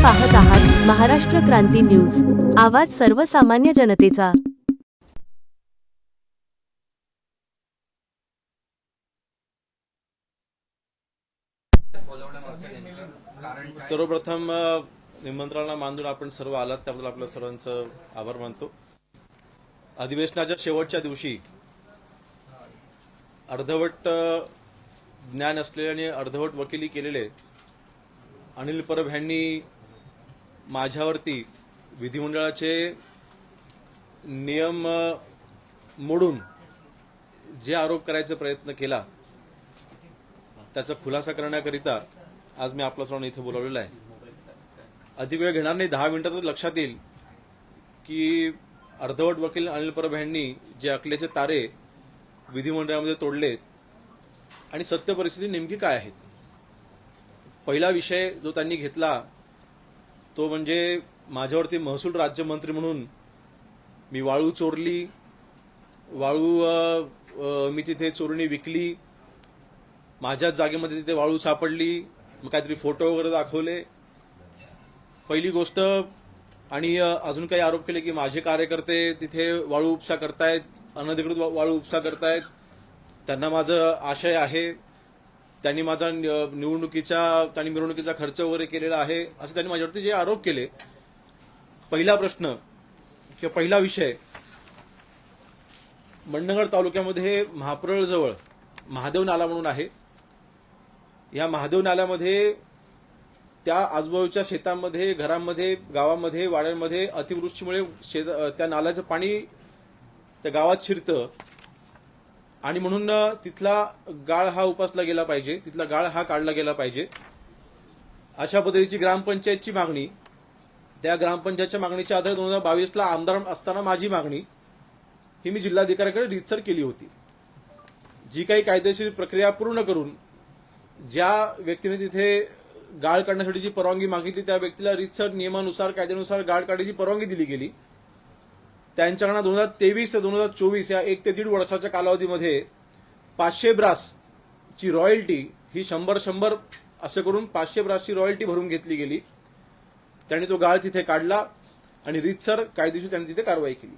आपण पाहत आहात महाराष्ट्र क्रांती न्यूज. आवाज सर्वसामान्य जनतेचा. सर्वप्रथम निमंत्रणाला मानून आपण सर्व आलात त्याबद्दल आपलं सर्वांचं आभार मानतो. अधिवेशनाच्या शेवटच्या दिवशी अर्धवट ज्ञान असलेले आणि अर्धवट वकिली केलेले अनिल परब यांनी माझ्यावरती विधिमंडळाचे नियम मोडून जे आरोप करायचा प्रयत्न केला त्याचा खुलासा करण्याकरिता आज मी आपला सण इथे बोलावलेला आहे. अधिक वेळ घेणार नाही दहा मिनिटातच लक्षात येईल की अर्धवट वकील अनिल परब यांनी जे अकलेचे तारे विधिमंडळामध्ये तोडलेत आणि सत्य परिस्थिती नेमकी काय आहेत? पहिला विषय जो त्यांनी घेतला तो म्हणजे माझ्यावरती महसूल राज्यमंत्री म्हणून मी वाळू चोरली वाळू मी तिथे चोरणी विकली माझ्याच जागेमध्ये तिथे वाळू सापडली मग काहीतरी फोटो वगैरे दाखवले. पहिली गोष्ट आणि अजून काही आरोप केले की माझे कार्यकर्ते तिथे वाळू उपसा करतायत अनधिकृत वाळू उपसा करतायत. त्यांना माझं आशय आहे. त्यांनी माझा निवडणुकीचा त्यांनी मिरवणुकीचा खर्च वगैरे केलेला आहे असे त्यांनी माझ्यावरती जे आरोप केले पहिला प्रश्न किंवा पहिला विषय मंडणगड तालुक्यामध्ये महाप्रळजवळ महादेव नाला म्हणून आहे. या महादेव नाल्यामध्ये त्या आजूबाजूच्या शेतांमध्ये घरांमध्ये गावामध्ये वाड्यांमध्ये अतिवृष्टीमुळे शेत त्या नाल्याचं पाणी त्या गावात शिरतं. आणि म्हणून तिथला गाळ हा उपासला गेला पाहिजे. तिथला गाळ हा काढला गेला पाहिजे. अशा पद्धतीची ग्रामपंचायतची मागणी त्या ग्रामपंचायतच्या मागणीच्या आधारे दोन हजार बावीसला आमदार असताना माझी मागणी ही मी जिल्हाधिकाऱ्याकडे रितसर केली होती. जी काही कायदेशीर प्रक्रिया पूर्ण करून ज्या व्यक्तीने तिथे गाळ काढण्यासाठीची परवानगी मागितली त्या व्यक्तीला रितसर नियमानुसार कायद्यानुसार गाळ काढण्याची परवानगी दिली गेली. त्यांच्याकडनं दोन हजार तेवीस ते दोन हजार चोवीस या एक ते दीड वर्षाच्या कालावधीमध्ये पाचशे ब्रासची रॉयल्टी ही शंभर शंभर असं करून पाचशे ब्रासची रॉयल्टी भरून घेतली गेली. त्यांनी तो गाळ तिथे काढला आणि रितसर कायदेशीर त्यांनी तिथे कारवाई केली.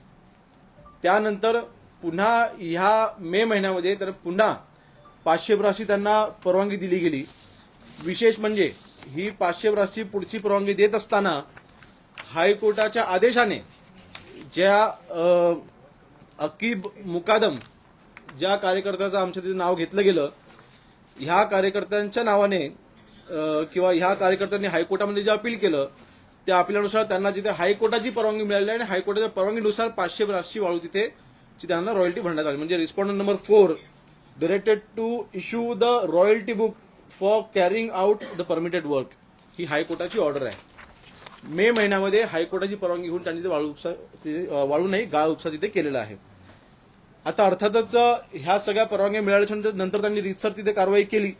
त्यानंतर पुन्हा ह्या मे महिन्यामध्ये तर पुन्हा पाचशे ब्रासची त्यांना परवानगी दिली गेली. विशेष म्हणजे ही पाचशे ब्रासची पुढची परवानगी देत असताना हायकोर्टाच्या आदेशाने ज्या अकीब मुकादम ज्या कार्यकर्त्याचं आमच्या तिथे नाव घेतलं गेलं ह्या कार्यकर्त्यांच्या नावाने किंवा ह्या कार्यकर्त्यांनी हायकोर्टामध्ये जे अपील केलं त्या अपिलानुसार त्यांना तिथे हायकोर्टाची परवानगी मिळाली आणि हायकोर्टाच्या परवानगीनुसार पाचशे ब्रासची वाळू तिथे त्यांना रॉयल्टी भरण्यात आली. म्हणजे respondent number four directed to issue the royalty book for carrying out the permitted work ही हायकोर्टाची ऑर्डर आहे. मे महिन्यामध्ये हायकोर्टाची परवानगी घेऊन त्यांनी ते वाळू उपसा वाळूनही वाळू नाही गाळ उपसा तिथे केलेला आहे. आता अर्थातच ह्या सगळ्या परवानग्या मिळाल्याच्या नंतर- त्यांनी रितसर तिथे कारवाई केली.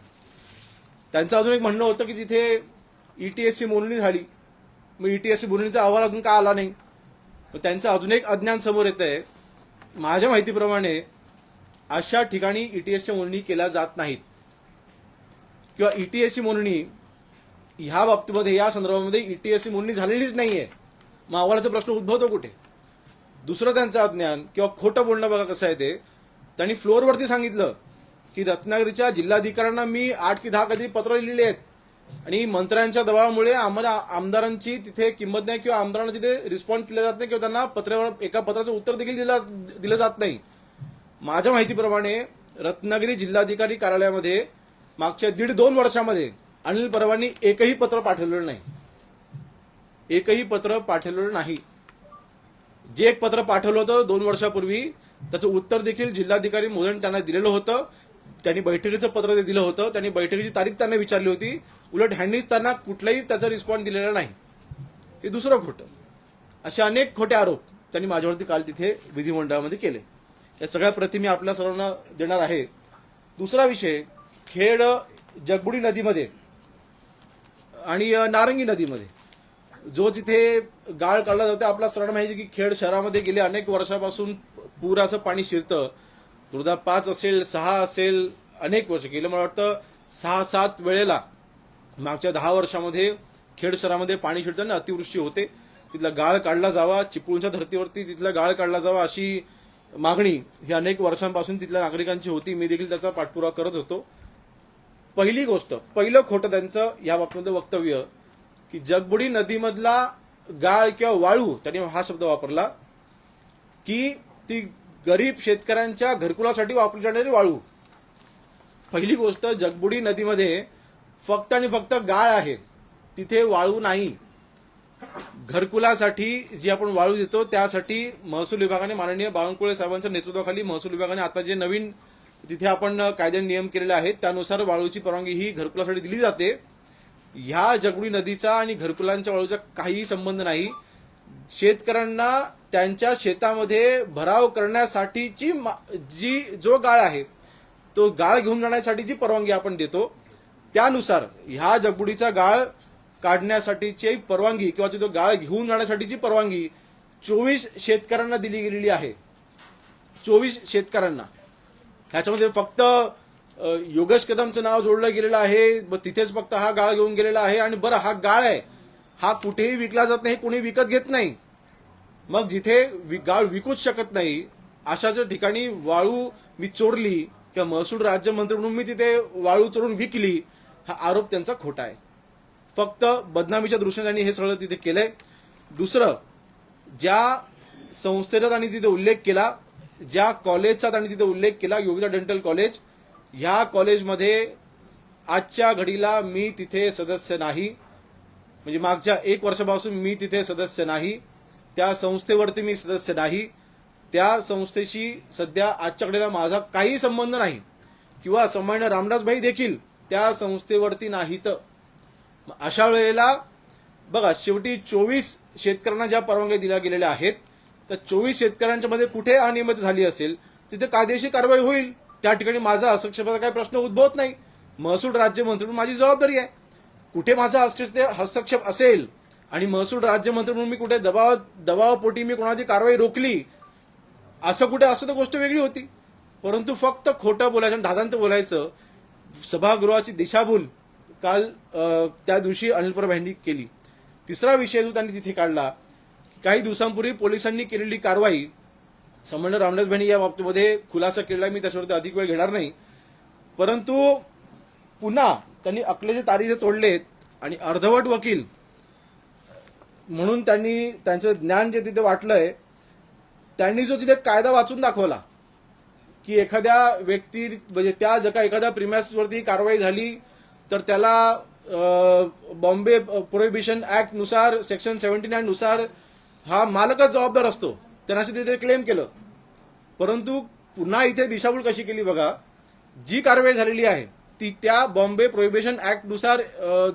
त्यांचं अजून एक म्हणणं होतं की तिथे E ईटीएसची मोजणी झाली. मग ईटीएससी ईटीएसची अहवाल अजून का आला नाही? मग त्यांचं अजून एक अज्ञान समोर येत आहे माझ्या माहितीप्रमाणे अशा ठिकाणी ईटीएसची ईटीएसच्या मोजणी केल्या जात नाहीत. किंवा ईटीएसची मोजणी ह्या बाबतीमध्ये या संदर्भामध्ये E ईटीएसची मोजणी झालेलीच नाहीये. मग अहवालाचा प्रश्न उद्भवतो कुठे? दुसरं त्यांचं अज्ञान किंवा खोटं बोलणं बघा कसं आहे ते. त्यांनी फ्लोअरवरती सांगितलं की रत्नागिरीच्या जिल्हाधिकाऱ्यांना मी आठ की दहा कधी पत्र लिहिली आहेत. आणि मंत्र्यांच्या दबावामुळे आम्हाला आमदारांची तिथे किंमत नाही किंवा आमदारांना तिथे रिस्पॉन्ड केलं जात नाही किंवा त्यांना पत्रावर एका पत्राचं उत्तर देखील दिलं दिलं जात नाही. माझ्या माहितीप्रमाणे रत्नागिरी जिल्हाधिकारी कार्यालयामध्ये मागच्या दीड दोन वर्षामध्ये अनिल परवांनी एकही पत्र पाठवलेलं नाही. एकही पत्र पाठवलेलं नाही. जे एक पत्र पाठवलं होतं दोन वर्षापूर्वी त्याचं उत्तर देखील जिल्हाधिकारी मोदन त्यांना दिलेलं होतं. त्यांनी बैठकीचं पत्र ते दिलं होतं. त्यांनी बैठकीची तारीख त्यांना विचारली होती. उलट ह्यांनीच त्यांना कुठलाही त्याचा रिस्पॉन्स दिलेला नाही. हे दुसरं खोटं. असे अनेक खोटे आरोप त्यांनी माझ्यावरती काल तिथे विधिमंडळामध्ये केले. या सगळ्या प्रति मी आपल्या सर्वांना देणार आहे. दुसरा विषय खेड जगबुडी नदीमध्ये आणि नारंगी नदीमध्ये. जो तिथे गाळ काढला जातो आपला सरण माहिती आहे की खेड शहरामध्ये गेले अनेक वर्षापासून पुराचं पाणी शिरतं. दोन हजार पाच असेल सहा असेल अनेक वर्ष गेलं. मला वाटतं सहा सात वेळेला मागच्या दहा वर्षामध्ये खेड शहरामध्ये पाणी शिरताना अतिवृष्टी होते. तिथला गाळ काढला जावा चिपळूणच्या धर्तीवरती तिथला गाळ काढला जावा अशी मागणी ही अनेक वर्षांपासून तिथल्या नागरिकांची होती. मी देखील त्याचा पाठपुरावा करत होतो. पहिली गोष्ट पहिलं खोटं त्यांचं या बाबतीमध्ये वक्तव्य की जगबुडी नदीमधला गाळ किंवा वाळू त्यांनी हा शब्द वापरला की ती गरीब शेतकऱ्यांच्या घरकुलासाठी वापरली जाणारी वाळू. पहिली गोष्ट जगबुडी नदीमध्ये फक्त आणि फक्त गाळ आहे. तिथे वाळू नाही. घरकुलासाठी जी आपण वाळू देतो त्यासाठी महसूल विभागाने माननीय बावनकुळे साहेबांच्या नेतृत्वाखाली महसूल विभागाने आता जे नवीन तिथे आपण कायद्याने नियम केलेले आहेत त्यानुसार वाळूची परवानगी ही घरकुलासाठी दिली जाते. ह्या जगडी नदीचा आणि घरकुलांच्या वाळूचा काहीही संबंध नाही. शेतकऱ्यांना त्यांच्या शेतामध्ये भराव करण्यासाठीची मा- जी जो गाळ आहे तो गाळ घेऊन जाण्यासाठी जी परवानगी आपण देतो त्यानुसार ह्या जगबुडीचा गाळ काढण्यासाठीची परवानगी किंवा तो गाळ घेऊन जाण्यासाठीची परवानगी चोवीस शेतकऱ्यांना दिली गेलेली आहे. चोवीस शेतकऱ्यांना. ह्याच्यामध्ये फक्त योगेश कदमचं नाव जोडलं गेलेलं आहे तिथेच फक्त हा गाळ घेऊन गेलेला आहे आणि बरं हा गाळ आहे. हा कुठेही विकला जात नाही कोणी विकत घेत नाही. मग जिथे वि- गाळ विकूच शकत नाही अशा जर ठिकाणी वाळू मी चोरली किंवा महसूल राज्यमंत्री म्हणून मी तिथे वाळू चोरून विकली हा आरोप त्यांचा खोटा आहे. फक्त बदनामीच्या दृष्टीने त्यांनी हे सगळं तिथे केलंय. दुसरं ज्या संस्थेचा त्यांनी तिथे उल्लेख केला ज्या कॉलेजचा त्यांनी तिथे उल्लेख केला योगिता डेंटल कॉलेज ह्या कॉलेजमध्ये आजच्या घडीला मी तिथे सदस्य नाही. म्हणजे मागच्या एक वर्षापासून मी तिथे सदस्य नाही. त्या संस्थेवरती मी सदस्य नाही. त्या संस्थेशी सध्या आजच्या घडीला माझा काही संबंध नाही. किंवा सामान्य रामदासभाई देखील त्या संस्थेवरती नाहीत. अशा वेळेला बघा शेवटी चोवीस शेतकऱ्यांना ज्या परवानग्या दिल्या गेलेल्या आहेत त्या चोवीस शेतकऱ्यांच्या मध्ये कुठे अनियमित झाली असेल तिथे कायदेशीर कारवाई होईल. त्या ठिकाणी माझा हस्तक्षेपाचा काही प्रश्न उद्भवत नाही. महसूल राज्यमंत्री म्हणून माझी जबाबदारी आहे. कुठे माझा हस्तक्षेप हस्तक्षेप असेल आणि महसूल राज्यमंत्री म्हणून मी कुठे दबाव दबावापोटी मी कोणाची कारवाई रोखली असं कुठे असं तर गोष्ट वेगळी होती. परंतु फक्त खोटं बोलायचं आणि दादांत बोलायचं सभागृहाची दिशाभूल काल त्या दिवशी अनिल परब यांनी केली. तिसरा विषय जो त्यांनी तिथे काढला काही दिवसांपूर्वी पोलिसांनी केलेली कारवाई संबंध रामदास भाईनी या बाबतीमध्ये खुलासा केलेला आहे, मी त्याच्यावरती अधिक वेळ घेणार नाही. परंतु पुन्हा त्यांनी अकलेचे तारीखे तोडलेत आणि अर्धवट वकील म्हणून त्यांनी त्यांचं ज्ञान जे तिथे वाटलंय त्यांनी जो तिथे कायदा वाचून दाखवला की एखाद्या व्यक्ती म्हणजे त्या जर का एखाद्या प्रिमॅसवरती कारवाई झाली तर त्याला बॉम्बे प्रोहिबिशन ऍक्टनुसार सेक्शन सेव्हन्टी नाईन नुसार हा मालकच जबाबदार असतो. त्यांना तिथे क्लेम केलं. परंतु पुन्हा इथे दिशाभूल कशी केली बघा जी कारवाई झालेली आहे ती त्या बॉम्बे प्रोहिबिशन ऍक्टनुसार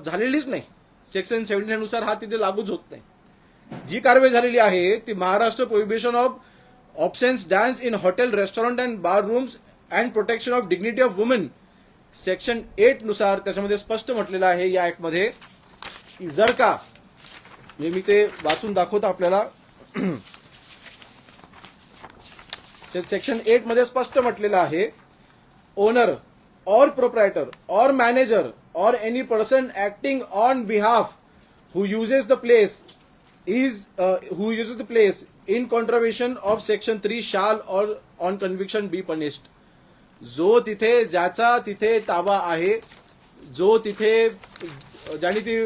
झालेलीच नाही. सेक्शन सेव्हन्टी नुसार हा तिथे लागूच होत नाही. जी कारवाई झालेली आहे ती Maharashtra prohibition of obscene dance in hotel restaurant and bar rooms and protection of dignity of women section एटनुसार त्याच्यामध्ये स्पष्ट म्हटलेलं आहे या ऍक्टमध्ये की जर का म्हणजे मी ते वाचून दाखवतो आपल्याला. सेक्शन एटमध्ये स्पष्ट म्हटलेलं आहे. Owner or proprietor or manager or any person acting on behalf who uses the place is who uses the place in contravention of section three shall or on conviction be punished जो तिथे ज्याचा तिथे ताबा आहे जो तिथे ज्याने ती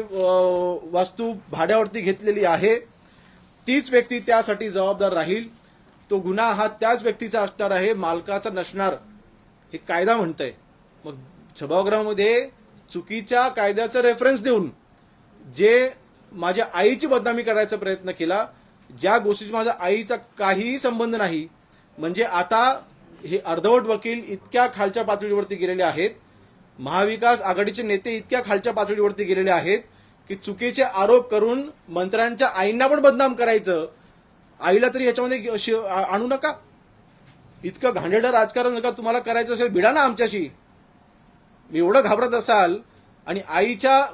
वास्तू भाड्यावरती घेतलेली आहे तीच व्यक्ती त्यासाठी जबाबदार राहील. तो गुन्हा हा त्याच व्यक्तीचा असणार आहे मालकाचा नसणार हे कायदा म्हणतंय. मग सभागृहामध्ये चुकीच्या कायद्याचा रेफरन्स देऊन जे माझ्या आईची बदनामी करायचा प्रयत्न केला ज्या गोष्टीचा माझ्या आईचा काहीही संबंध नाही म्हणजे आता हे अर्धवट वकील इतक्या खालच्या पातळीवरती गेलेले आहेत महाविकास आघाडीचे नेते इतक्या खालच्या पातळीवरती गेलेले आहेत की चुकीचे आरोप करून मंत्र्यांच्या आईंना पण बदनाम करायचं. आईला तरी ह्याच्यामध्ये आणू नका. इतकं घाणेरडं राजकारण नका तुम्हाला करायचं असेल भिडा ना आमच्याशी. एवढं घाबरत असाल आणि आईच्या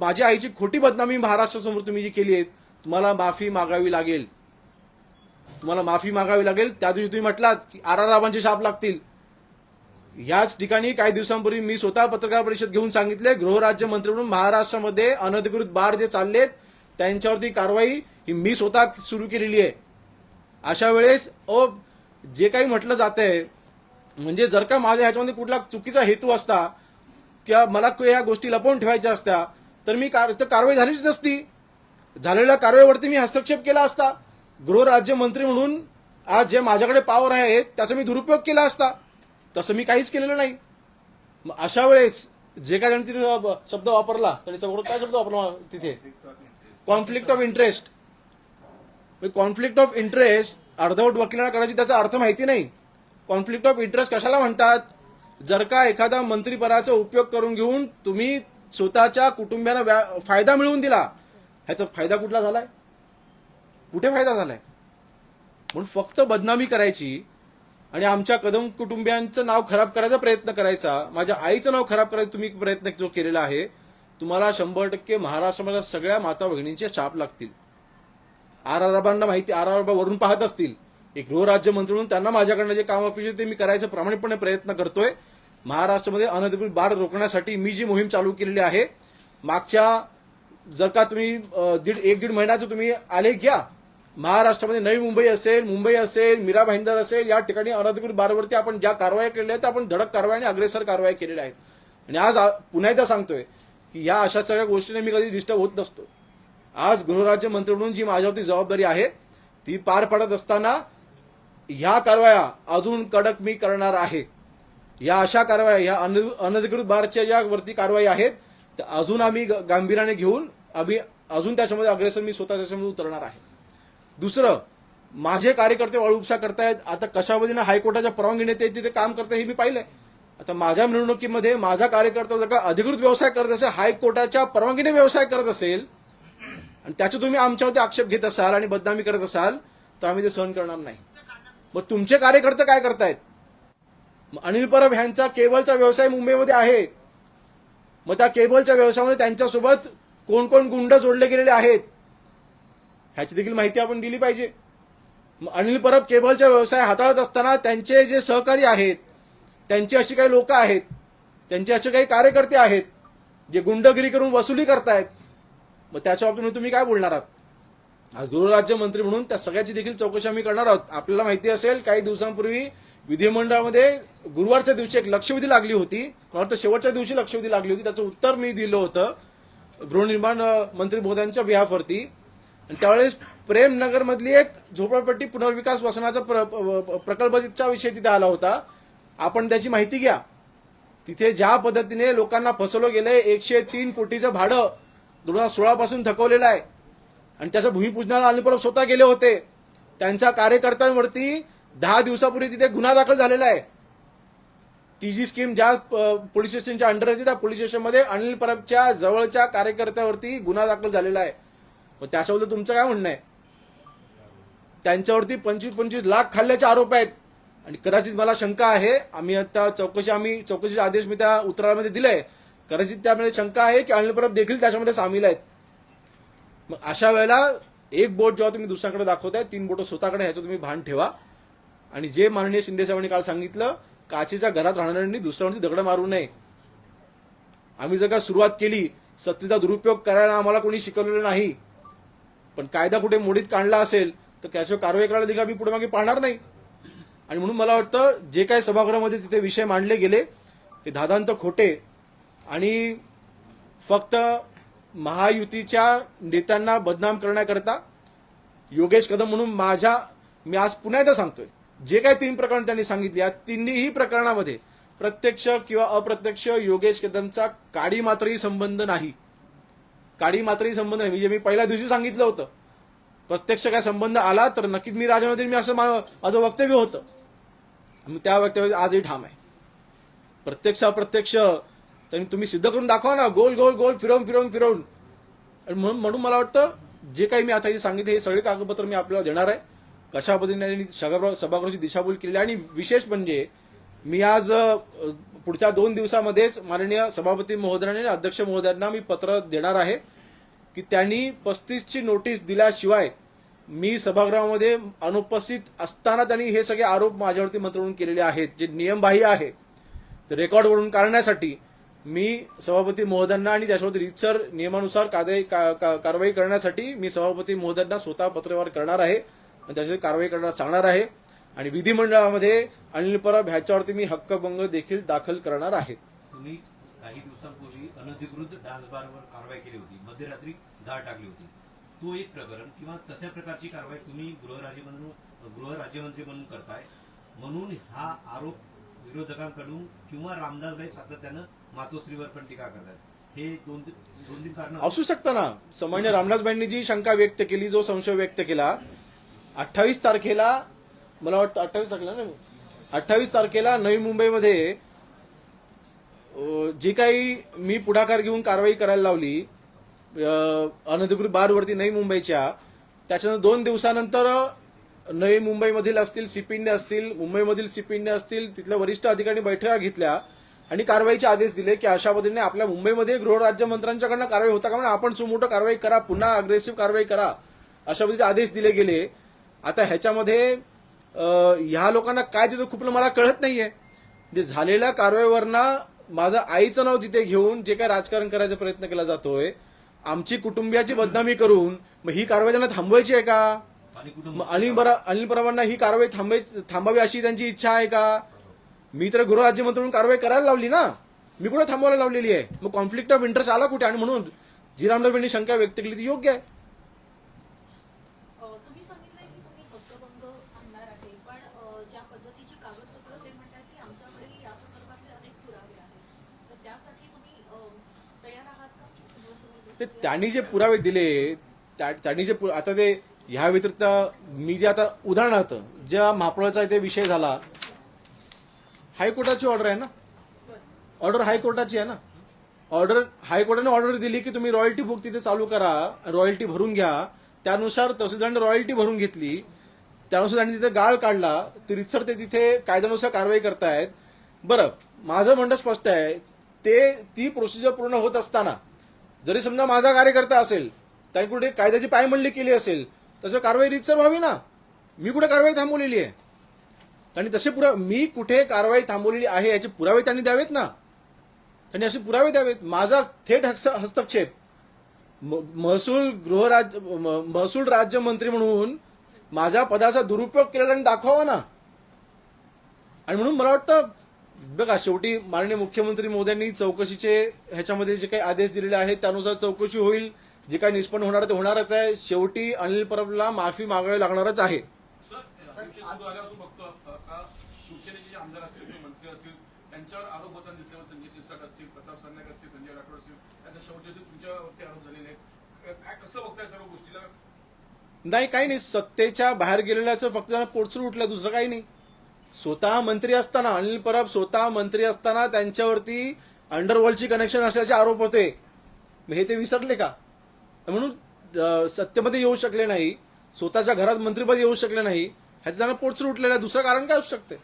माझ्या आईची खोटी बदनामी महाराष्ट्रासमोर तुम्ही जी केली आहे तुम्हाला माफी मागावी लागेल. तुम्हाला माफी मागावी लागेल. त्या दिवशी तुम्ही म्हटलात की आर आर राबांचे शाप लागतील. याच ठिकाणी काही दिवसांपूर्वी मी स्वतः पत्रकार परिषद घेऊन सांगितले गृहराज्यमंत्री म्हणून महाराष्ट्रामध्ये अनधिकृत बार जे चाललेत त्यांच्यावरती कारवाई ही मी स्वतः सुरू केलेली आहे. अशा वेळेस अ जे काही म्हटलं जातंय म्हणजे जर का माझ्या ह्याच्यामध्ये कुठला चुकीचा हेतू असता किंवा मला या गोष्टी लपवून ठेवायच्या असत्या तर मी कार- तर कारवाई झालीच नसती. झालेल्या कारवाईवरती मी हस्तक्षेप केला असता. गृहराज्यमंत्री म्हणून आज जे माझ्याकडे पावर आहे त्याचा मी दुरुपयोग केला असता. तसं मी काहीच केलेलं नाही. मग अशा वेळेस जे काय त्यांनी तिथे शब्द वापरला त्यांनी समोर काय शब्द वापरला तिथे? Conflict of interest conflict of interest अर्धवट वकिलांना करायची त्याचा अर्थ माहिती नाही. कॉन्फ्लिक्ट ऑफ इंटरेस्ट कशाला म्हणतात? जर का एखादा मंत्रीपदाचा उपयोग करून घेऊन तुम्ही स्वतःच्या कुटुंबियांना व्या- फायदा मिळवून दिला ह्याचा फायदा कुठला झालाय? कुठे फायदा झालाय? म्हणून फक्त बदनामी करायची आणि आमच्या कदम कुटुंबियांचं नाव खराब करायचा प्रयत्न करायचा माझ्या आईचं नाव खराब करायचा तुम्ही प्रयत्न जो केलेला आहे तुम्हाला शंभर टक्के महाराष्ट्रामध्ये सगळ्या माता भगिनींचे शाप लागतील. आर आर बाबांना माहिती आर आर वरून पाहत असतील. एक गृहराज्यमंत्री म्हणून त्यांना माझ्याकडनं जे काम अपेक्षित ते मी करायचं प्रामाणिकपणे प्रयत्न करतोय. महाराष्ट्रामध्ये अनधिकृत बार रोखण्यासाठी मी जी मोहीम चालू केलेली आहे मागच्या जर का तुम्ही दीड एक दीड महिन्याचं तुम्ही आलेख घ्या महाराष्ट्रामध्ये नवी मुंबई असेल मुंबई असेल मीरा भाईंदर असेल या ठिकाणी अनधिकृत बारवरती आपण ज्या कारवाया केलेल्या आहेत त्या आपण धडक कारवाई आणि अग्रेसर कारवाई केलेल्या आहेत. आणि आज पुन्हा एकदा सांगतोय की या अशा सगळ्या गोष्टीने मी कधी डिस्टर्ब होत नसतो. आज गृहराज्य मंत्री म्हणून जी माझ्यावरती जबाबदारी आहे ती पार पडत असताना ह्या कारवाया अजून कडक मी करणार आहे. या अशा कारवाया या अन- अनधिकृत बारच्या ज्या वरती कारवाई आहेत तर अजून आम्ही ग- गांभीर्याने घेऊन आम्ही अजून त्याच्यामध्ये अग्रेसर मी स्वतः त्याच्यामध्ये उतरणार आहे. दुसरं माझे कार्यकर्ते वाळूपसा करतायत आता कशा पद्धतीनं हायकोर्टाच्या परवानगीने ते तिथे काम करताय हे मी पाहिलंय. आता माझ्या मिरवणुकीमध्ये माझा कार्यकर्ता जर का अधिकृत व्यवसाय करत असेल हायकोर्टाच्या परवानगीने व्यवसाय करत असेल आणि त्याचे तुम्ही आमच्यावरती आक्षेप घेत असाल आणि बदनामी करत असाल तर आम्ही ते सहन करणार नाही. मग तुमचे कार्यकर्ते काय करतायत? मग अनिल परब ह्यांचा केबलचा व्यवसाय मुंबईमध्ये आहे. मग त्या केबलच्या व्यवसायामध्ये त्यांच्यासोबत कोण कोण गुंड जोडले गेलेले आहेत? ह्याची देखील माहिती आपण दिली पाहिजे. मग अनिल परब केबलचा व्यवसाय हाताळत असताना त्यांचे जे सहकारी आहेत त्यांचे असे काही लोक आहेत त्यांचे असे काही कार्यकर्ते आहेत जे गुंडगिरी करून वसुली करतायत मग त्याच्या बाबतीत तुम्ही काय बोलणार आहात? आज गृहराज्यमंत्री म्हणून त्या सगळ्याची देखील चौकशी आम्ही करणार आहोत. आपल्याला माहिती असेल काही दिवसांपूर्वी विधिमंडळामध्ये गुरुवारच्या दिवशी एक लक्षवेधी लागली होती. मला शेवटच्या दिवशी लक्षवेधी लागली होती. त्याचं उत्तर मी दिलं होतं. गृहनिर्माण मंत्री महोदयांच्या बिहाफवरती त्यावेळेस प्रेमनगर मधली एक झोपडपट्टी पुनर्विकास वसनाचा प्र- प्रकल्पचा विषय तिथे आला होता आपण त्याची माहिती घ्या. तिथे ज्या पद्धतीने लोकांना फसवलं गेलंय एकशे तीन कोटीचं भाडं दोन हजार सोळा पासून थकवलेलं आहे. आणि त्याचं भूमिपूजनाला अनिल परब स्वतः गेले होते. त्यांच्या कार्यकर्त्यांवरती दहा दिवसापूर्वी तिथे गुन्हा दाखल झालेला आहे. ती जी स्कीम ज्या पोलीस स्टेशनच्या अंडर आहे त्या पोलीस स्टेशनमध्ये अनिल परबच्या जवळच्या कार्यकर्त्यावरती गुन्हा दाखल झालेला आहे. मग त्याच्याबद्दल तुमचं काय म्हणणं आहे? त्यांच्यावरती पंचवीस पंचवीस लाख खाल्ल्याचे आरोप आहेत. आणि कदाचित मला शंका आहे आम्ही आता चौकशी आम्ही चौकशीचे आदेश मी त्या उत्तरामध्ये दिले कदाचित त्यामध्ये शंका आहे की अनिल परब देखील त्याच्यामध्ये सामील आहेत. मग अशा वेळेला एक बोट जेव्हा तुम्ही दुसऱ्याकडे दाखवताय तीन बोट स्वतःकडे ह्याचं तुम्ही भान ठेवा. आणि जे माननीय शिंदे साहेबांनी काल सांगितलं काचेच्या घरात राहणाऱ्यांनी दुसऱ्यावरती दगड मारू नये. आम्ही जर का सुरुवात केली सत्तेचा दुरुपयोग करायला आम्हाला कोणी शिकवलेलं नाही. पण कायदा कुठे मोडीत काढला असेल तर त्याच्यावर कारवाई करायला देखील आम्ही पुढे मागे पाहणार नाही. आणि म्हणून मला वाटतं जे काय सभागृहामध्ये तिथे विषय मांडले गेले ते धादांत खोटे आणि फक्त महायुतीच्या नेत्यांना बदनाम करण्याकरता योगेश कदम म्हणून माझ्या मी आज पुन्हा एकदा सांगतोय जे काही तीन प्रकरण त्यांनी सांगितली या तिन्हीही प्रकरणामध्ये प्रत्यक्ष किंवा अप्रत्यक्ष योगेश कदमचा काडी मात्रही संबंध नाही. काडी मात्रही संबंध नाही. म्हणजे मी पहिल्या दिवशी सांगितलं होतं प्रत्यक्ष काय संबंध आला तर नक्कीच मी राजामध्ये मी असं मा- माझं वक्तव्य होतं. त्या वक्तव्य आजही ठाम आहे. प्रत्यक्ष अप्रत्यक्ष त्यांनी तुम्ही सिद्ध करून दाखवा ना गोल गोल गोल फिरवून फिरवून फिरवून. आणि म्हणून म्हणून मला वाटतं जे काही मी आता इथे सांगितले हे सगळे कागदपत्र मी आपल्याला देणार आहे. कशा पद्धतीने त्यांनी सभागृहाची दिशाभूल केली आणि विशेष म्हणजे मी आज पुढच्या दोन दिवसामध्येच माननीय सभापती महोदयांनी आणि अध्यक्ष महोदयांना मी पत्र देणार आहे की त्यांनी पस्तीसची नोटीस दिल्याशिवाय मी सभागृहामध्ये अनुपस्थित असताना त्यांनी हे सगळे आरोप माझ्यावरती मंत्र केलेले आहेत जे नियमबाह्य आहे ते रेकॉर्डवरून काढण्यासाठी मी सभापती महोदयांना आणि त्याच्यावर रीतसर नियमानुसार कायदे का- का- कारवाई करण्यासाठी मी सभापती महोदयांना स्वतः पत्रव्यवहार करणार आहे आणि त्याच्यावर कारवाई करणार सांगणार आहे. आणि विधिमंडळामध्ये अनिल परब ह्याच्यावरती मी हक्कभंग देखील दाखल करणार आहे. तुम्ही काही दिवसांपूर्वी अनधिकृत डान्स बारवर कारवाई केली होती. मध्यरात्री धाड टाकली होती. तो एक प्रकरण किंवा तशा प्रकारची कारवाई तुम्ही गृहराज्य म्हणून गृहराज्यमंत्री म्हणून करताय. म्हणून हा आरोप विरोधकांकडून किंवा रामदासभाई सातत्यानं मातोश्रीवर पण टीका करतात हे दोन दोन तीन कारण असू शकतं ना. सामान्य रामदासबाईंनी जी शंका व्यक्त केली जो संशय व्यक्त केला अठ्ठावीस तारखेला मला वाटतं अठ्ठावीस तारखेला नाही अठ्ठावीस तारखेला नवी मुंबईमध्ये जी काही मी पुढाकार घेऊन कारवाई करायला लावली अनधिकृत बारवरती नवी मुंबईच्या त्याच्यानंतर दोन दिवसानंतर नवी मुंबईमधील असतील सिपिंडे असतील मुंबईमधील सिपिंडे असतील तिथल्या वरिष्ठ अधिकाऱ्यांनी बैठका घेतल्या आणि कारवाईचे आदेश दिले की अशा पद्धतीने आपल्या मुंबईमध्ये गृहराज्यमंत्र्यांच्याकडनं कारवाई होता का म्हणून आपण सुमोठं कारवाई करा पुन्हा अग्रेसिव्ह कारवाई करा अशा पद्धतीचे आदेश दिले गेले. आता ह्याच्यामध्ये ह्या लोकांना काय तिथं खुपलं मला कळत नाहीये. जे झालेल्या कारवाईवरनं माझं आईचं नाव तिथे घेऊन जे काय राजकारण करायचा प्रयत्न केला जातोय आमची कुटुंबियाची बदनामी करून मग ही कारवाई त्यांना थांबवायची आहे का? अनिल परावांना ही कारवाई थांबाय थांबावी अशी त्यांची इच्छा आहे का? मी तर गृहराज्यमंत्री म्हणून कारवाई करायला लावली ना. मी कुठे थांबवायला लावलेली आहे? मग कॉन्फ्लिक्ट ऑफ इंटरेस्ट आला कुठे? आणि म्हणून जी रामदासांनी शंका व्यक्त केली ती योग्य आहे अ, तुम्ही सांगितलंय की तुम्ही हक्कभंग आणणार आहे पण अ, ज्या पद्धतीची कागदपत्र ते म्हणतात की आमच्याकडे या संदर्भातले अनेक पुरावे आहेत तर त्यासाठी तुम्ही अ, तयार आहात का समोर समोर ते त्यांनी जे पुरावे दिले त्या- त्यांनी जे पु- आता ते ह्या व्यतिरिक्त मी जे आता उदाहरणार्थ ज्या महापौराचा इथे विषय झाला हायकोर्टाची ऑर्डर आहे ना? ऑर्डर हायकोर्टाची आहे ना? ऑर्डर हायकोर्टाने ऑर्डर दिली की तुम्ही रॉयल्टी बुक तिथे चालू करा रॉयल्टी भरून घ्या. त्यानुसार तहसीलदारांनी रॉयल्टी भरून घेतली. त्यानुसार त्यांनी तिथे गाळ काढला. ते रितसर ते तिथे कायद्यानुसार कारवाई करतायत. बरं माझं म्हणणं स्पष्ट आहे. ते ती प्रोसिजर पूर्ण होत असताना जरी समजा माझा कार्यकर्ता असेल त्याने कुठे कायद्याची पायमंडली केली असेल तसं कारवाई रितसर व्हावी ना? मी कुठे कारवाई थांबवलेली आहे? आणि तसे पुरा मी कुठे कारवाई थांबवलेली आहे याचे पुरावे त्यांनी द्यावेत ना? त्यांनी असे पुरावे द्यावेत. माझा थेट हस्त- हस्तक्षेप. म- महसूल गृहराज्य म- महसूल राज्यमंत्री म्हणून माझ्या पदाचा दुरुपयोग केलेला आणि दाखवावा ना? आणि म्हणून मला वाटतं बघा शेवटी माननीय मुख्यमंत्री मोदयांनी चौकशीचे ह्याच्यामध्ये जे काही आदेश दिलेले आहेत त्यानुसार चौकशी होईल. जे काही निष्पन्न होणार ते होणारच आहे. शेवटी अनिल परबला माफी मागावी लागणारच आहे. नाही काही नाही. सत्तेच्या बाहेर गेलेल्याचं फक्त त्यांना उठलं दुसरं काही नाही. स्वतः मंत्री असताना अनिल परब स्वतः मंत्री असताना त्यांच्यावरती अंडरवर्ल्डची कनेक्शन असल्याचे आरोप होते. हे ते विसरले का? म्हणून सत्तेमध्ये येऊ शकले नाही स्वतःच्या घरात मंत्रीपद येऊ शकले नाही ह्याचं त्यांना पोटसर उठलेलं. आहे दुसरं कारण काय असू शकते?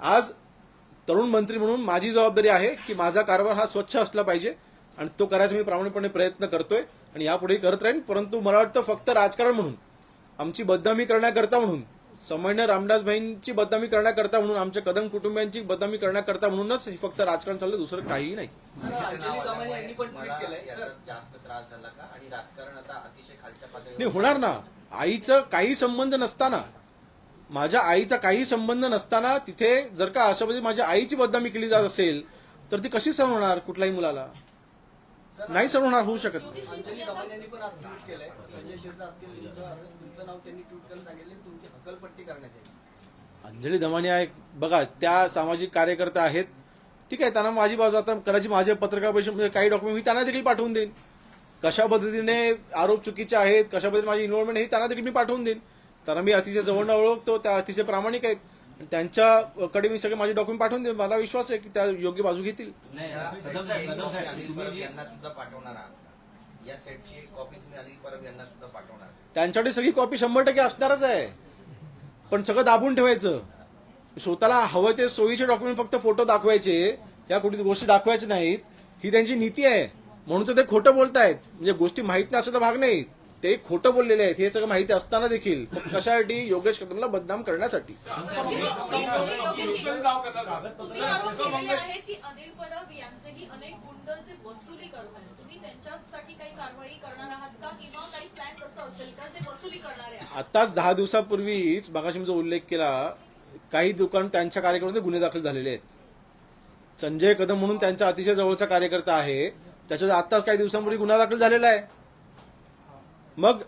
आज तरुण मंत्री म्हणून माझी जबाबदारी आहे की माझा कारभार हा स्वच्छ असला पाहिजे आणि तो करायचा मी प्रामाणिकपणे प्रयत्न करतोय आणि यापुढे करत राहीन. परंतु मला वाटतं फक्त राजकारण म्हणून आमची बदनामी करण्याकरता म्हणून सामान्य रामदासभाईंची बदनामी करण्याकरता म्हणून आमच्या कदम कुटुंबियांची बदनामी करण्याकरता म्हणूनच हे फक्त राजकारण चाललं दुसरं काहीही नाही. अंजली दमानी यांनी पण ट्विट केलंय. याचा जास्त त्रास झाला का? आणि राजकारण आता अतिशय खालच्या पातळीवर नाही होणार ना. आईचं काही संबंध नसताना माझ्या आईचा काही संबंध नसताना तिथे जर का अशा पद्धतीने माझ्या आईची बदनामी केली जात असेल तर ती कशी सहन होणार कुठल्याही मुलाला? नाही सहन होणार होऊ शकत नाही. करण्यात येईल. अंजली दमानी आहे. बघा त्या सामाजिक कार्यकर्ता आहेत. ठीक आहे त्यांना माझी बाजू आता कदाचित माझे पत्रकार परिषदेमध्ये काही डॉक्युमेंट मी त्यांना देखील पाठवून देईन. कशा पद्धतीने आरोप चुकीचे आहेत कशा पद्धतीने माझी इन्व्हॉल्वमेंट आहे त्यांना देखील मी पाठवून देईन. त्यांना मी अतिशय जवळनं ओळखतो त्या अतिशय प्रामाणिक आहेत. त्यांच्याकडे मी सगळे माझे डॉक्युमेंट पाठवून देईन. मला विश्वास आहे की त्या योग्य बाजू घेतील. नाही या कदम सेटची साहेब एक कदम कॉपी साहेब अनिल तुम्ही परब जी यांना सुद्धा पाठवणार आहात. का? या सेटची एक कॉपी तुम्ही अनिल परब यांना सुद्धा पाठवणार. आहात. त्यांच्याकडे सगळी कॉपी शंभर टक्के असणारच आहे. पण सगळं दाबून ठेवायचं. स्वतःला हवं ते सोयीचे डॉक्युमेंट फक्त फोटो दाखवायचे या कुठे गोष्टी दाखवायच्या नाहीत. ही त्यांची नीती आहे. म्हणून तर ते खोटं बोलतायत. म्हणजे गोष्टी माहीत नाही असं तर भाग नाही ते खोटं बोललेले आहेत हे सगळं माहिती असताना देखील कशासाठी योगेश कदमला बदनाम करण्यासाठी. आताच दहा दिवसापूर्वीच मागाशी जो उल्लेख केला काही दुकान त्यांच्या कार्यकर्ते गुन्हे दाखल झालेले आहेत. संजय कदम म्हणून त्यांचा अतिशय जवळचा कार्यकर्ता आहे. त्याच्यात आताच काही दिवसांपूर्वी गुन्हा दाखल झालेला आहे. मग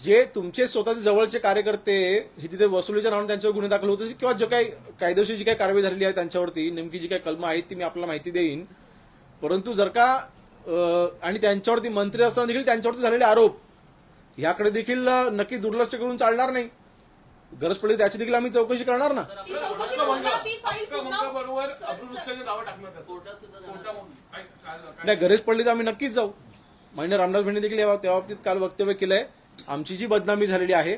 जे तुमचे स्वतःचे जवळचे कार्यकर्ते हे तिथे वसुलीच्या नावाने त्यांच्यावर गुन्हे दाखल होत किंवा जे काही कायदेशीर जी काही कारवाई झालेली आहे त्यांच्यावरती नेमकी जी काही कलमं आहेत ती मी आपल्याला माहिती देईन. परंतु जर का आणि त्यांच्यावरती मंत्री असताना देखील त्यांच्यावरती झालेले आरोप याकडे देखील नक्की दुर्लक्ष करून चालणार नाही. गरज पडली त्याची देखील आम्ही चौकशी करणार ना. नाही गरज पडली तर आम्ही नक्कीच जाऊ. मान्य रामदास भेंडे देखील या त्या बाबतीत काल वक्तव्य केलंय. आमची जी बदनामी झालेली आहे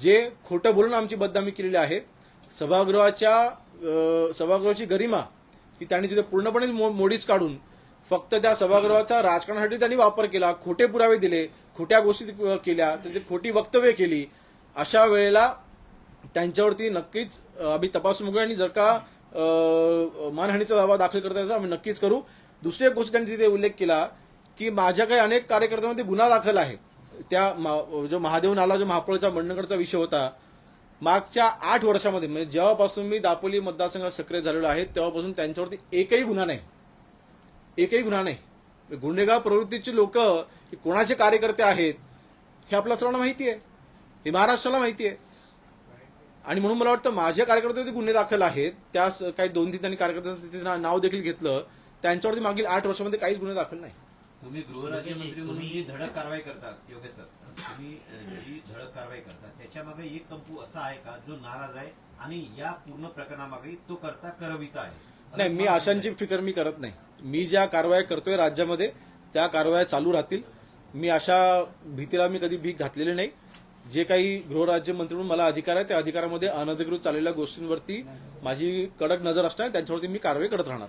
जे खोटं बोलून आमची बदनामी केलेली आहे सभागृहाच्या सभागृहाची गरिमा ही त्यांनी तिथे पूर्णपणे मो- मोडीस काढून फक्त त्या सभागृहाचा राजकारणासाठी त्यांनी वापर केला खोटे पुरावे दिले खोट्या गोष्टी केल्या तिथे खोटी वक्तव्य केली. अशा वेळेला त्यांच्यावरती नक्कीच आम्ही तपासून बघूया आणि जर का मानहानीचा दावा दाखल करता आम्ही नक्कीच करू. दुसरी एक गोष्ट त्यांनी तिथे उल्लेख केला की माझ्या काही अनेक कार्यकर्त्यांमध्ये गुन्हा दाखल आहे. त्या जो महादेव नाला जो महापौरचा मंडणगडचा विषय होता मागच्या आठ वर्षामध्ये म्हणजे जेव्हापासून मी दापोली मतदारसंघात सक्रिय झालेलो आहे तेव्हापासून त्यांच्यावरती एकही गुन्हा नाही. एकही गुन्हा नाही. गुन्हेगार प्रवृत्तीची लोक कोणाचे कार्यकर्ते आहेत हे आपल्या सर्वांना माहिती आहे. हे महाराष्ट्राला माहिती आहे. आणि म्हणून मला वाटतं माझ्या कार्यकर्त्यावरती गुन्हे दाखल आहेत त्या स- काही दोन तीन त्यांनी कार्यकर्त्यांचं नाव देखील घेतलं त्यांच्यावरती मागील आठ वर्षामध्ये काहीच गुन्हे दाखल नाही. तुम्ही गृहराज्यमंत्री म्हणून जी धडक कारवाई करता योगेश सर तुम्ही जी धडक कारवाई करता त्याच्यामागे एक कंपू असा आहे का जो नाराज आहे आणि या पूर्ण प्रकरणामागे तो करता करविता आहे? नाही मी आशांची फिकर मी करत नाही. मी ज्या कारवाया करतोय राज्यामध्ये त्या कारवाया चालू राहतील. मी अशा भीतीला मी कधी भीक घातलेली नाही. जे काही गृहराज्यमंत्री म्हणून मला अधिकार आहे त्या अधिकारामध्ये अनधिकृत चाललेल्या गोष्टींवरती माझी कडक नजर असणार त्यांच्यावरती मी कारवाई करत राहणार.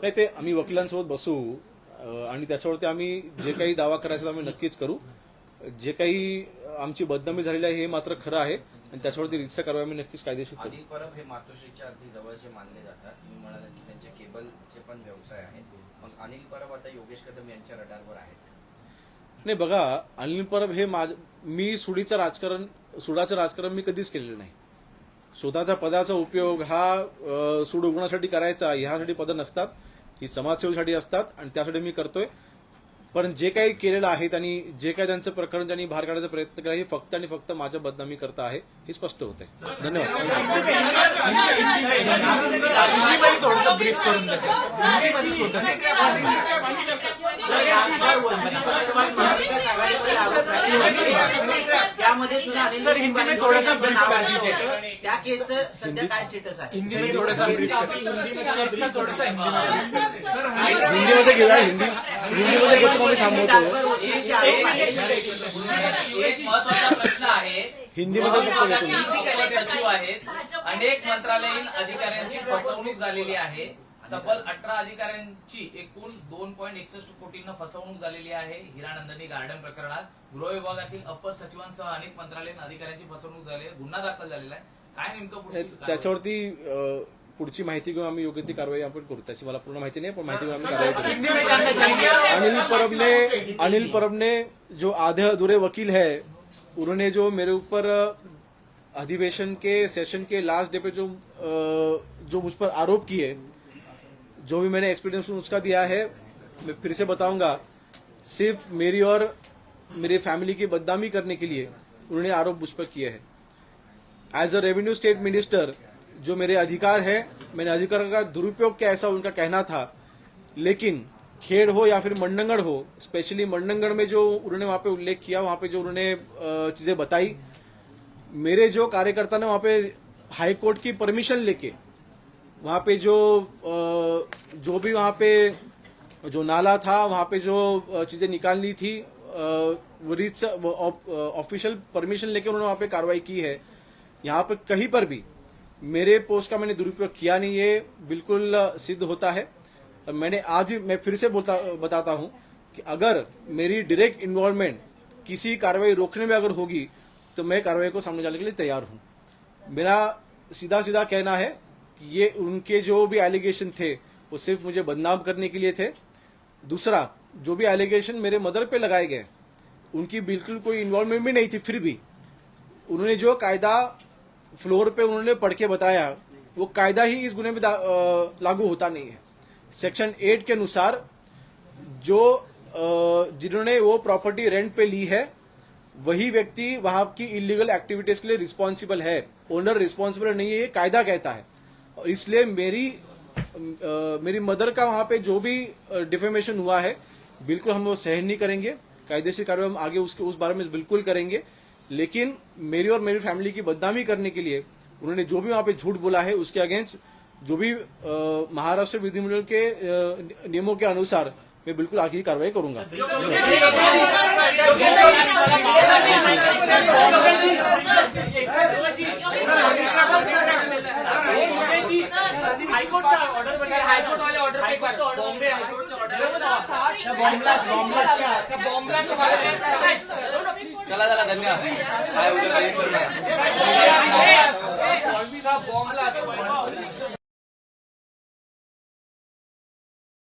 नाही ते आम्ही वकिलांसोबत बसू आणि त्याच्यावरती आम्ही जे काही दावा करायचा तो आम्ही नक्कीच करू. जे काही आमची बदनामी झालेली आहे हे मात्र खरं आहे आणि त्याच्यावरती रितसर कारवाई आम्ही नक्कीच कायदेशीर करू. परब हे मातोश्रीच्या अगदी जवळचे मानले जातात. तुम्ही म्हणाला की त्यांचे केबलचे पण व्यवसाय आहेत. मग अनिल परब आता योगेश कदम यांच्या रडारवर आहेत. नाही बघा अनिल परब हे माझ मी सुडीचं राजकारण सुडाचं राजकारण मी कधीच केलेलं नाही. स्वतःच्या पदाचा उपयोग हा सूड उगवण्यासाठी करायचा ह्यासाठी पद नसतात. ही समाजसेवेसाठी असतात आणि त्यासाठी मी करतोय. पण जे काही केलेलं आहे त्यांनी जे काही त्यांचं प्रकरण त्यांनी बाहेर काढायचा प्रयत्न केला हे फक्त आणि फक्त माझ्या बदनामी करता आहे हे स्पष्ट होत आहे धन्यवाद. त्यामध्ये सुद्धा सर, हिंदी में थोड़ा सा brief कर दीजिए. त्या केसचं सध्या काय स्टेटस आहे हिंदी में थोड़ा सा brief कर दीजिए. इसका थोड़ा सा हिंदी में हिंदीमध्ये घेऊया हिंदी हिंदीमध्ये थांबवतो प्रश्न आहे हिंदीमध्ये सचिव आहेत अनेक मंत्रालयीन अधिकाऱ्यांची फसवणूक झालेली आहे तब्बल अठरा अधिकाऱ्यांची एकूण दोन पॉईंट एकसष्ट कोटींना फसवणूक झालेली आहे हिरानंदनी गार्डन प्रकरणात गृह विभागातील अप्पर सचिवांसह अनेक मंत्रालयीन अधिकाऱ्यांची फसवणूक झाली आहे गुन्हा दाखल झालेला आहे काय नेमकं? त्याच्यावरती पुढची माहिती घेऊन आम्ही योग्य ती कारवाई आपण करू त्याची मला पूर्ण माहिती नाही पण माहिती घेऊन आम्ही कारवाई करू अनिल परब ने अनिल परब ने जो आधे अधूरे वकील है उन्होंने जो मेरे ऊपर अधिवेशन के सेशन के लास्ट डे पे जो जो मुझ पर आरोप किए, जो भी मैंने एक्सपीरियंस उसका दिया है, मैं फिर से बताऊँगा, सिर्फ़ मेरी और मेरी फैमिली की बदनामी करने के लिए उन्होंने आरोप मुझ पर किए हैं। As a revenue state minister जो मेरे अधिकार है, मैंने अधिकार का दुरुपयोग किया ऐसा उनका कहना था, लेकिन खेड़ हो या फिर मंडनगढ़ हो स्पेशली मंडनगढ़ में जो उन्होंने वहाँ पे उल्लेख किया, वहाँ पे जो उन्होंने चीज़ें बताई, मेरे जो कार्यकर्ता ने वहाँ पे हाई कोर्ट की परमिशन लेके, वहाँ पे जो जो भी वहाँ पे जो नाला था, वहाँ पे जो चीज़ें निकालनी थी रीच ऑफिशियल परमिशन लेके उन्होंने वहाँ पे कार्रवाई की है। यहाँ पे कहीं पर भी मेरे पोस्ट का मैंने दुरुपयोग किया नहीं ये बिल्कुल सिद्ध होता है। और मैंने आज भी, मैं फिर से बोलता, बताता हूँ कि अगर मेरी डायरेक्ट इन्वॉल्वमेंट किसी कार्रवाई रोकने में अगर होगी तो मैं कार्रवाई को सामने जाने के लिए तैयार हूँ। मेरा सीधा सीधा कहना है कि ये उनके जो भी एलिगेशन थे, वो सिर्फ़ मुझे बदनाम करने के लिए थे। दूसरा, जो भी एलिगेशन मेरे मदर पे लगाए गए, उनकी बिल्कुल कोई इन्वॉल्वमेंट भी नहीं थी फिर भी। उन्होंने जो कायदा फ्लोर पे उन्होंने पढ़ के बताया, वो कायदा ही इस गुने में लागू होता नहीं है। सेक्शन एट के अनुसार जो जिन्होंने वो प्रॉपर्टी रेंट पे ली है वही व्यक्ति वहाँ की इलीगल एक्टिविटीज़ के लिए रिस्पॉन्सिबल है। ओनर रिस्पॉन्सिबल नहीं है ये कायदा कहता है। और इसलिए मेरी अ, मेरी मदर का वहाँ पे जो भी डिफेमेशन हुआ है बिल्कुल हम वो सहन नहीं करेंगे। कायदेशीर कार्रवाई हम आगे उसके उस बारे में बिल्कुल करेंगे। लेकिन मेरी और मेरी फैमिली की बदनामी करने के लिए उन्होंने जो भी वहाँ पे झूठ बोला है उसके अगेंस्ट जो भी महाराष्ट्र विधिमंडल के नियमों के अनुसार मैं बिल्कुल आगे की कार्रवाई करूँगा। हायकोर्टचा ऑर्डर हायकोर्ट वाले ऑर्डर बॉम्बे हायकोर्टचा चला चला धन्यवाद काय उद्या